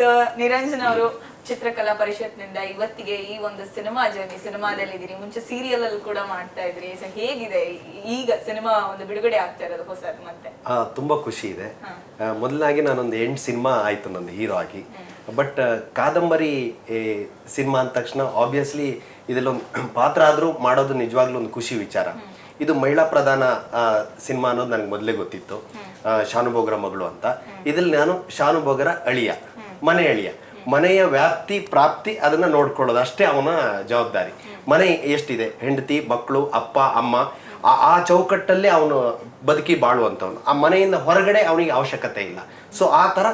So Niranjan ಅವರು ಚಿತ್ರಕಲಾ ಪರಿಷತ್ನಿಂದ ಇವತ್ತಿಗೆ ಈ ಒಂದು ಸಿನಿಮಾ ಜರ್ನಿ ಸಿನಿಮಾದಲ್ಲಿ ಇದೀರಿ ಮುಂಚೆ ಸೀರಿಯಲ್ ಅಲ್ಲಿ ಕೂಡ ಮಾಡ್ತಾ ಇದ್ರಿ. ಸೊ ಹೇಗಿದೆ? ಈಗ ಸಿನಿಮಾ ಒಂದು ಬಿಡುಗಡೆ ಆಗ್ತಾ ಇರೋದು ಹೊಸ ಮತ್ತೆ? ತುಂಬಾ ಖುಷಿ ಇದೆ. ಮೊದಲಾಗಿ ನಾನೊಂದು ಎಂಟು ಸಿನಿಮಾ ಆಯ್ತು ನಂದು ಹೀರೋ ಆಗಿ. ಬಟ್ ಕಾದಂಬರಿ ಸಿನಿಮಾ ಅಂದ ತಕ್ಷಣ ಆಬ್ವಿಯಸ್ಲಿ ಇದರಲ್ಲೊಂದು ಪಾತ್ರ ಆದರೂ ಮಾಡೋದು ನಿಜವಾಗ್ಲೂ ಒಂದು ಖುಷಿ ವಿಚಾರ. ಇದು ಮಹಿಳಾ ಪ್ರಧಾನ ಸಿನಿಮಾ ಅನ್ನೋದು ನನಗೆ ಮೊದಲೇ ಗೊತ್ತಿತ್ತು. ಶಾನುಭೋಗರ ಮಗಳು ಅಂತ. ಇದ್ರಲ್ಲಿ ನಾನು ಶಾನುಭೋಗರ ಅಳಿಯ. ಮನೆ ಎಳೆಯ ಮನೆಯ ವ್ಯಾಪ್ತಿ, ಪ್ರಾಪ್ತಿ ಅದನ್ನ ನೋಡ್ಕೊಳ್ಳೋದು. ಅಷ್ಟೇ ಅವನ ಜವಾಬ್ದಾರಿ. ಮನೆ ಎಷ್ಟಿದೆ? ಹೆಂಡತಿ, ಮಕ್ಕಳು, ಅಪ್ಪ, ಅಮ್ಮ. ಆ- ಚೌಕಟ್ಟಲ್ಲೇ ಅವನು ಬದುಕಿ ಬಾಳುವಂಥವನು. ಆ ಮನೆಯಿಂದ ಹೊರಗಡೆ ಅವನಿಗೆ ಅವಶ್ಯಕತೆ ಇಲ್ಲ. ಸೊ ಆ ಥರ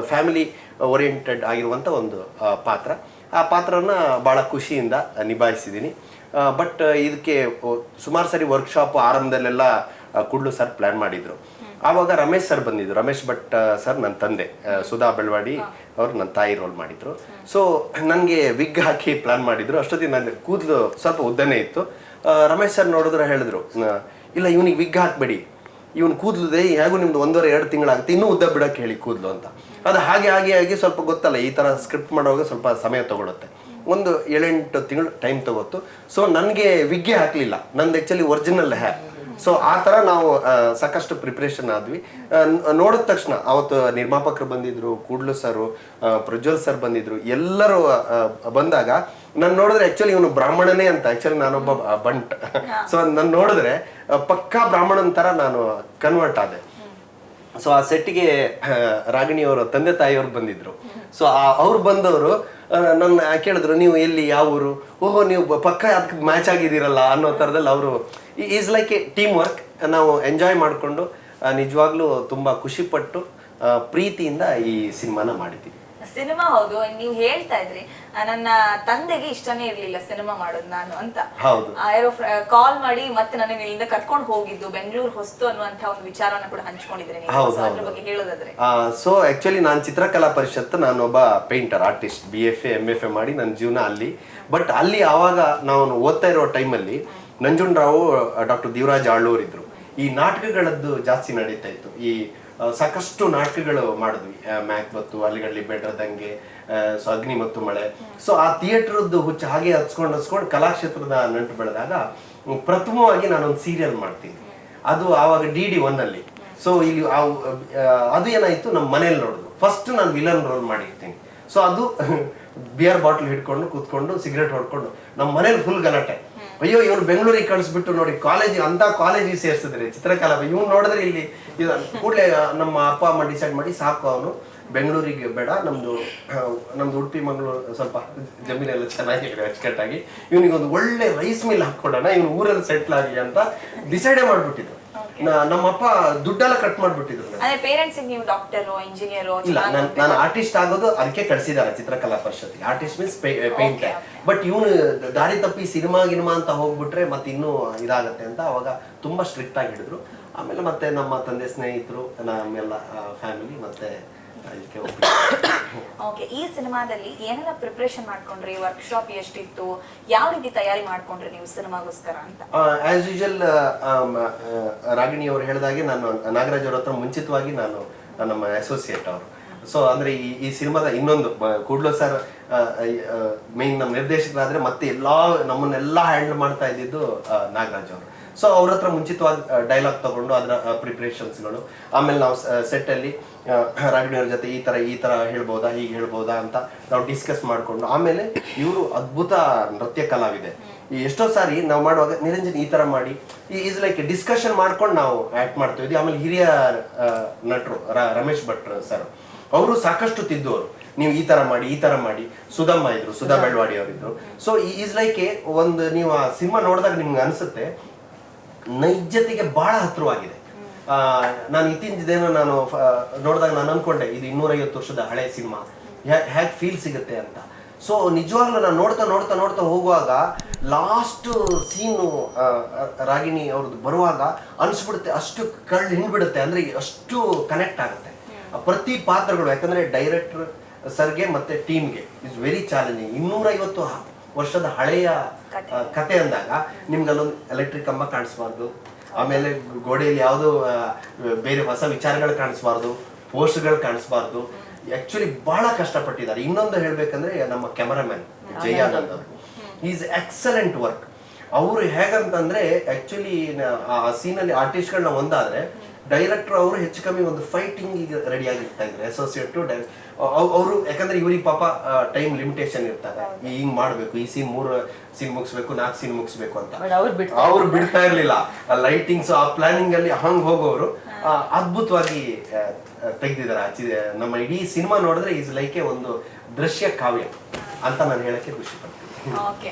ಫ್ಯಾಮಿಲಿ ಓರಿಯೆಂಟೆಡ್ ಆಗಿರುವಂಥ ಒಂದು ಪಾತ್ರ. ಆ ಪಾತ್ರನ ಭಾಳ ಖುಷಿಯಿಂದ ನಿಭಾಯಿಸಿದ್ದೀನಿ. ಬಟ್ ಇದಕ್ಕೆ ಸುಮಾರು ಸರಿ ವರ್ಕ್ಶಾಪ್ ಆರಂಭದಲ್ಲೆಲ್ಲ ಕುಡ್ಲು ಸರ್ ಪ್ಲ್ಯಾನ್ ಮಾಡಿದ್ರು. ಆವಾಗ ರಮೇಶ್ ಸರ್ ಬಂದಿದ್ರು. ರಮೇಶ್ ಭಟ್ ಸರ್ ನನ್ನ ತಂದೆ. ಸುಧಾ ಬೆಳವಾಡಿ ಅವ್ರು ನನ್ನ ತಾಯಿ ರೋಲ್ ಮಾಡಿದ್ರು. ಸೊ ನನಗೆ ವಿಗ್ ಹಾಕಿ ಪ್ಲಾನ್ ಮಾಡಿದ್ರು. ಅಷ್ಟೊತ್ತಿಗೆ ನನ್ನ ಕೂದಲು ಸ್ವಲ್ಪ ಉದ್ದನೇ ಇತ್ತು. ರಮೇಶ್ ಸರ್ ನೋಡಿದ್ರೆ ಹೇಳಿದ್ರು ಇಲ್ಲ ಇವನಿಗೆ ವಿಗ್ ಹಾಕ್ಬೇಡಿ. ಇವನು ಕೂದಲಿದೆ ಹೇಗೂ ನಿಮ್ದು ಒಂದೂವರೆ ಎರಡು ತಿಂಗಳಾಗುತ್ತೆ. ಇನ್ನೂ ಉದ್ದ ಬಿಡಕ್ಕೆ ಹೇಳಿ ಕೂದಲು ಅಂತ. ಅದು ಹಾಗೆ ಹಾಗೆ ಆಗಿ ಸ್ವಲ್ಪ ಗೊತ್ತಲ್ಲ ಈ ಥರ ಸ್ಕ್ರಿಪ್ಟ್ ಮಾಡುವಾಗ ಸ್ವಲ್ಪ ಸಮಯ ತಗೊಳುತ್ತೆ. ಒಂದು ಏಳೆಂಟು ತಿಂಗಳು ಟೈಮ್ ತಗೋತು ಸೊ ನನಗೆ ವಿಗ್ಗೆ ಹಾಕಲಿಲ್ಲ. ನಂದು ಆ್ಯಕ್ಚುಲಿ ಒರಿಜಿನಲ್ ಹ್ಯಾರ್ ಸೊ ಆ ಥರ ನಾವು ಸಾಕಷ್ಟು ಪ್ರಿಪ್ರೇಷನ್ ಆದ್ವಿ. ನೋಡಿದ ತಕ್ಷಣ ಅವತ್ತು ನಿರ್ಮಾಪಕರು ಬಂದಿದ್ರು ಕೂಡ್ಲು ಸರು ಪ್ರಜ್ವಲ್ ಸರ್ ಬಂದಿದ್ರು ಎಲ್ಲರೂ ಬಂದಾಗ ನಾನು ನೋಡಿದ್ರೆ ಆಕ್ಚುಲಿ ಇವನು ಬ್ರಾಹ್ಮಣನೇ ಅಂತ ಆಕ್ಚುಲಿ ನಾನೊಬ್ಬ ಬಂಟ್. ಸೊ ನಾನು ನೋಡಿದ್ರೆ ಪಕ್ಕಾ ಬ್ರಾಹ್ಮಣನ ತರ ನಾನು ಕನ್ವರ್ಟ್ ಆದೆ. ಸೊ ಆ ಸೆಟ್ಟಿಗೆ ರಾಗಿಣಿಯವರ ತಂದೆ ತಾಯಿಯವರು ಬಂದಿದ್ರು. ಸೊ ಅವ್ರು ಬಂದವರು ನನ್ನ ಕೇಳಿದ್ರು ನೀವು ಎಲ್ಲಿ ಯಾವ ಊರು? ಓಹೋ ನೀವು ಪಕ್ಕ ಅದಕ್ಕೆ ಮ್ಯಾಚ್ ಆಗಿದ್ದೀರಲ್ಲ ಅನ್ನೋ ಥರದಲ್ಲಿ ಅವರು is like a team work ನಾವು ಎಂಜಾಯ್ ಮಾಡಿಕೊಂಡು ನಿಜವಾಗ್ಲೂ ತುಂಬ ಖುಷಿಪಟ್ಟು ಆ, ಪ್ರೀತಿಯಿಂದ ಈ ಸಿನಿಮಾನ ಮಾಡಿದ್ದೀವಿ. ಸಿನಿಮಾ ಹೌದು ನೀವು ಹೇಳ್ತಾ ಇದ್ರಿ ನನ್ನ ತಂದೆಗೆ ಇಷ್ಟನೇ ಇರ್ಲಿಲ್ಲ ಸಿನಿಮಾ ಮಾಡೋದು ನಾನು ಅಂತ. ಯಾರೋ ಕಾಲ್ ಮಾಡಿ ಮತ್ತೆ ನನಗೆ ಇಲ್ಲಿಂದ ಕರ್ಕೊಂಡು ಹೋಗಿದ್ದು ಬೆಂಗಳೂರು ಹೊಸ್ತು ಅನ್ನುವಂತ ಒಂದು ವಿಚಾರವನ್ನ ಕೂಡ ಹಂಚ್ಕೊಂಡಿದ್ರೆ ಅದ್ರ. ಬಗ್ಗೆ ಹೇಳೋದಾದ್ರೆ. ಸೊ ಆಕ್ಚುಲಿ ನಾನು ಚಿತ್ರಕಲಾ ಪರಿಷತ್ ನಾನೊಬ್ಬ painter artist B F A M F A ಮಾಡಿ ನನ್ನ ಜೀವನ ಅಲ್ಲಿ. ಬಟ್ ಅಲ್ಲಿ ಆವಾಗ ನಾನು ಓದ್ತಾ ಇರೋ ಟೈಮಲ್ಲಿ ನಂಜುಂಡ್ರಾವ್ ಡಾಕ್ಟರ್ ದೇವರಾಜ್ ಆಳೂರ್ ಇದ್ರು. ಈ ನಾಟಕಗಳದ್ದು ಜಾಸ್ತಿ ನಡೀತಾ ಇತ್ತು. ಈ ಸಾಕಷ್ಟು ನಾಟಕಗಳು ಮಾಡಿದ್ವಿ. ಮ್ಯಾಕ್ ಮತ್ತು ಅಲ್ಲಿಗಳಲ್ಲಿ ಬೆಡ್ರದಂಗೆ ಸೊ ಅಗ್ನಿ ಮತ್ತು ಮಳೆ. ಸೊ ಆ ಥಿಯೇಟ್ರದ್ದು ಹುಚ್ಚು ಹಾಗೆ ಹಚ್ಕೊಂಡು ಹಚ್ಕೊಂಡು ಕಲಾಕ್ಷೇತ್ರದ ನಂಟು ಬೆಳೆದಾಗ ಪ್ರಥಮವಾಗಿ ನಾನೊಂದು ಸೀರಿಯಲ್ ಮಾಡ್ತೀನಿ. ಅದು ಆವಾಗ ಡಿ ಡಿ ಒನ್ನಲ್ಲಿ. ಸೊ ಇಲ್ಲಿ ಅದು ಏನಾಯಿತು, ನಮ್ಮ ಮನೇಲಿ ನೋಡೋದು. ಫಸ್ಟ್ ನಾನು ವಿಲನ್ ರೋಲ್ ಮಾಡಿರ್ತೀನಿ. ಸೊ ಅದು ಬಿಯರ್ ಬಾಟ್ಲ್ ಹಿಡ್ಕೊಂಡು ಕೂತ್ಕೊಂಡು ಸಿಗರೇಟ್ ಹೊಡ್ಕೊಂಡು, ನಮ್ಮ ಮನೇಲಿ ಫುಲ್ ಗಲಾಟೆ. ಅಯ್ಯೋ ಇವ್ರು ಬೆಂಗಳೂರಿಗೆ ಕಳಿಸ್ಬಿಟ್ಟು ನೋಡಿ ಕಾಲೇಜ್ ಅಂತ ಕಾಲೇಜಿಗೆ ಸೇರ್ಸಿದ್ರೆ, ಚಿತ್ರಕಲಾ ಇವ್ನು ನೋಡಿದ್ರೆ ಇಲ್ಲಿ, ಇದು ಕೂಡಲೇ ನಮ್ಮ ಅಪ್ಪ, ಅಮ್ಮ ಡಿಸೈಡ್ ಮಾಡಿ ಸಾಕು ಅವನು. ಬೆಂಗಳೂರಿಗೆ ಬೇಡ, ನಮ್ದು ನಮ್ದು ಉಡುಪಿ, ಮಂಗಳೂರು, ಸ್ವಲ್ಪ ಜಮೀನೆಲ್ಲ ಚೆನ್ನಾಗಿದೆ, ಅಚ್ಚುಕಟ್ಟಾಗಿ. ಇವನಿಗೆ ಒಂದು ಒಳ್ಳೆ ರೈಸ್ ಮಿಲ್ ಹಾಕೊಡೋಣ ಇವನು ಊರಲ್ಲಿ ಸೆಟ್ಲ್ ಆಗಿ ಅಂತ ಡಿಸೈಡೇ ಮಾಡ್ಬಿಟ್ಟಿದ್ರು. ನಮ್ಮಪ್ಪ ದುಡ್ಡೆಲ್ಲ ಕಟ್ ಮಾಡ್ಬಿಟ್ಟಿದ್ರು ಪೇರೆಂಟ್ಸ್ ನೀವು ಡಾಕ್ಟರು ಇಂಜಿನಿಯರು ಇಲ್ಲ ನಾನು ನಾನು ಆರ್ಟಿಸ್ಟ್ ಆಗೋದು ಅದಕ್ಕೆ ಕಳ್ಸಿದ್ದಾರೆ ಚಿತ್ರಕಲಾ ಪರಿಷತ್ಗೆ ಆರ್ಟಿಸ್ಟ್ ಮೀನ್ಸ್ ಪೇಂಟರ್ ಬಟ್ ಇವನು ದಾರಿ ತಪ್ಪಿ ಸಿನಿಮಾ ಗಿನಿಮಾ ಅಂತ ಹೋಗ್ಬಿಟ್ರೆ ಮತ್ತೆ ಇನ್ನೂ ಇದಾಗತ್ತೆ ಅಂತ ಅವಾಗ ತುಂಬಾ ಸ್ಟ್ರಿಕ್ಟ್ ಆಗಿ ಹಿಡಿದ್ರು ಆಮೇಲೆ ಮತ್ತೆ ನಮ್ಮ ತಂದೆ ಸ್ನೇಹಿತರು ನಮ್ಮೆಲ್ಲ ಫ್ಯಾಮಿಲಿ ಮತ್ತೆ ಓಕೆ ಈ ಸಿನಿಮಾದಲ್ಲಿ ಏನೆಲ್ಲ ಪ್ರಿಪರೇಷನ್ ಮಾಡ್ಕೊಂಡ್ರಿ? ವರ್ಕ್ಶಾಪ್ ಎಷ್ಟಿತ್ತು? ಯಾವ ರೀತಿ ತಯಾರಿ ಮಾಡ್ಕೊಂಡ್ರಿ ನೀವು ಸಿನಿಮಾಗೋಸ್ಕರ ಅಂತ? ಆಸ್ ಯೂಶಲ್ ರಾಗಿಣಿ ಅವರು ಹೇಳಿದಾಗೆ ನಾನು ನಾಗರಾಜ್ ಅವ್ರ ಹತ್ರ ಮುಂಚಿತವಾಗಿ ನಾನು ನಮ್ಮ ಅಸೋಸಿಯೇಟ್ ಅವರು. ಸೊ ಅಂದ್ರೆ ಈ ಈ ಸಿನಿಮಾದ ಇನ್ನೊಂದು ಕೂಡ್ಲೋ ಸರ್ ಮೇನ್ ನಮ್ಮ ನಿರ್ದೇಶಕರಾದ್ರೆ ಮತ್ತೆ ಎಲ್ಲಾ ನಮ್ಮನ್ನೆಲ್ಲ ಹ್ಯಾಂಡಲ್ ಮಾಡ್ತಾ ಇದ್ದಿದ್ದು ನಾಗರಾಜ್ ಅವರು. ಸೊ ಅವ್ರ ಹತ್ರ ಮುಂಚಿತವಾಗಿ ಡೈಲಾಗ್ ತಗೊಂಡು ಅದರ ಪ್ರಿಪ್ರೇಷನ್ಸ್ಗಳು ಆಮೇಲೆ ನಾವು ಸೆಟ್ಟಲ್ಲಿ ರಾಗಿಣಿಯವ್ರ ಜೊತೆ ಈ ತರ ಈ ತರ ಹೇಳ್ಬೋದಾ ಹೀಗೆ ಹೇಳ್ಬೋದಾ ಅಂತ ನಾವು ಡಿಸ್ಕಸ್ ಮಾಡಿಕೊಂಡು ಆಮೇಲೆ ಇವರು ಅದ್ಭುತ ನೃತ್ಯ ಕಲಾವಿದೆ. ಈ ಎಷ್ಟೋ ಸಾರಿ ನಾವು ಮಾಡುವಾಗ ನಿರಂಜನ್ ಈ ತರ ಮಾಡಿ ಈಸ್ ಲೈಕ್ ಡಿಸ್ಕಷನ್ ಮಾಡ್ಕೊಂಡು ನಾವು ಆಕ್ಟ್ ಮಾಡ್ತಾ ಇದ್ವಿ. ಆಮೇಲೆ ಹಿರಿಯ ನಟರು ರಮೇಶ್ ಭಟ್ ಸರ್ ಅವರು ಸಾಕಷ್ಟು ತಿದ್ದುವರು ನೀವು ಈ ತರ ಮಾಡಿ ಈ ತರ ಮಾಡಿ. ಸುಧಮ್ಮ ಇದ್ರು ಸುಧಾ ಬೆಳ್ವಾಡಿ ಅವರಿದ್ರು. ಸೊ ಈಸ್ ಲೈಕ್ ಒಂದು ನೀವು ಆ ಸಿನಿಮಾ ನೋಡಿದಾಗ ನಿಮ್ಗೆ ಅನ್ಸುತ್ತೆ ನೈಜತೆಗೆ ಬಹಳ ಹತ್ರವಾಗಿದೆ ನಾನು ದಿನ ನಾನು ನೋಡಿದಾಗ ನಾನು ಅನ್ಕೊಂಡೆ ಇದು ಇನ್ನೂರೈವತ್ತು ವರ್ಷದ ಹಳೆ ಸಿನಿಮಾ. ಹ್ಯಾಕ್ ಫೀಲ್ ಸಿಗುತ್ತೆ ಅಂತ. ಸೊ ನಿಜವಾಗ್ಲೂ ನಾನು ನೋಡ್ತಾ ನೋಡ್ತಾ ನೋಡ್ತಾ ಹೋಗುವಾಗ ಲಾಸ್ಟ್ ಸೀನು ರಾಗಿಣಿ ಅವ್ರದ್ದು ಬರುವಾಗ ಅನ್ಸ್ಬಿಡುತ್ತೆ, ಅಷ್ಟು ಕಳ್ಳು ಹಿಂಡ್ಬಿಡುತ್ತೆ ಅಂದ್ರೆ ಅಷ್ಟು ಕನೆಕ್ಟ್ ಆಗುತ್ತೆ. ಪ್ರತಿ ಪಾತ್ರಗಳು, ಯಾಕಂದ್ರೆ ಡೈರೆಕ್ಟರ್ ಸರ್ಗೆ ಮತ್ತೆ ಟೀಮ್ಗೆ ಇಸ್ ವೆರಿ ಚಾಲೆಂಜಿಂಗ್ ಇನ್ನೂರೈವತ್ತು ವರ್ಷದ ಹಳೆಯ ಕತೆ. ಅಂದಾಗ ನಿಮ್ಗೆ ಅಲ್ಲೊಂದು ಎಲೆಕ್ಟ್ರಿಕ್ ಕಂಬ ಕಾಣಿಸ್ಬಾರ್ದು ಆಮೇಲೆ ಗೋಡೆಯಲ್ಲಿ ಯಾವುದು ಬೇರೆ ಹೊಸ ವಿಚಾರಗಳು ಕಾಣಿಸ್ಬಾರ್ದು ಪೋಸ್ಟ್ಗಳು ಕಾಣಿಸ್ಬಾರ್ದು. ಆಕ್ಚುಲಿ ಬಹಳ ಕಷ್ಟಪಟ್ಟಿದ್ದಾರೆ. ಇನ್ನೊಂದು ಹೇಳ್ಬೇಕಂದ್ರೆ ನಮ್ಮ ಕ್ಯಾಮರಾಮ್ಯಾನ್ ಜಯಾನಂದ್ ಅವರು ಈಸ್ ಎಕ್ಸಲೆಂಟ್ ವರ್ಕ್ ಅವರು ಹೇಗಂತಂದ್ರೆ ಆಕ್ಚುಲಿ ಆ ಸೀನಲ್ಲಿ ಆರ್ಟಿಸ್ಟ್ಗಳನ್ನ ಒಂದಾದ್ರೆ ಡೈರೆಕ್ಟರ್ ಅವರು ಹೆಚ್ಚು ಕಮ್ಮಿ ಒಂದು ಫೈಟಿಂಗ್ ರೆಡಿ ಆಗಿರ್ತಾ ಇದ್ರು ಅಸೋಸಿಯೇಟ್ ಅವರು ಯಾಕಂದ್ರೆ ಇವ್ರಿಗೆ ಪಾಪ ಟೈಮ್ ಲಿಮಿಟೇಷನ್ ಇರ್ತಾರೆ ಹಿಂಗ್ ಮಾಡ್ಬೇಕು ಈ ಸೀನ್ ಮೂರು ಸೀನ್ ಮುಗಿಸ್ಬೇಕು ನಾಲ್ಕು ಸೀನ್ ಮುಗಿಸ್ಬೇಕು ಅಂತ. ಅವ್ರು ಬಿಡ್ತಾ ಇರ್ಲಿಲ್ಲ. ಲೈಟಿಂಗ್ಸ್ ಆ ಪ್ಲಾನಿಂಗ್ ಅಲ್ಲಿ ಹಂಗ್ ಹೋಗೋರು ಅದ್ಭುತವಾಗಿ ತೆಗ್ದಿದ್ದಾರೆ ಆಚೆ ನಮ್ಮ ಇಡೀ ಸಿನಿಮಾ ನೋಡಿದ್ರೆ ಈಸ್ ಲೈಕ್ ಒಂದು ದೃಶ್ಯ ಕಾವ್ಯ ಅಂತ ನಾನು ಹೇಳಕ್ಕೆ ಖುಷಿ ಪಡ್ತೀನಿ. ಓಕೆ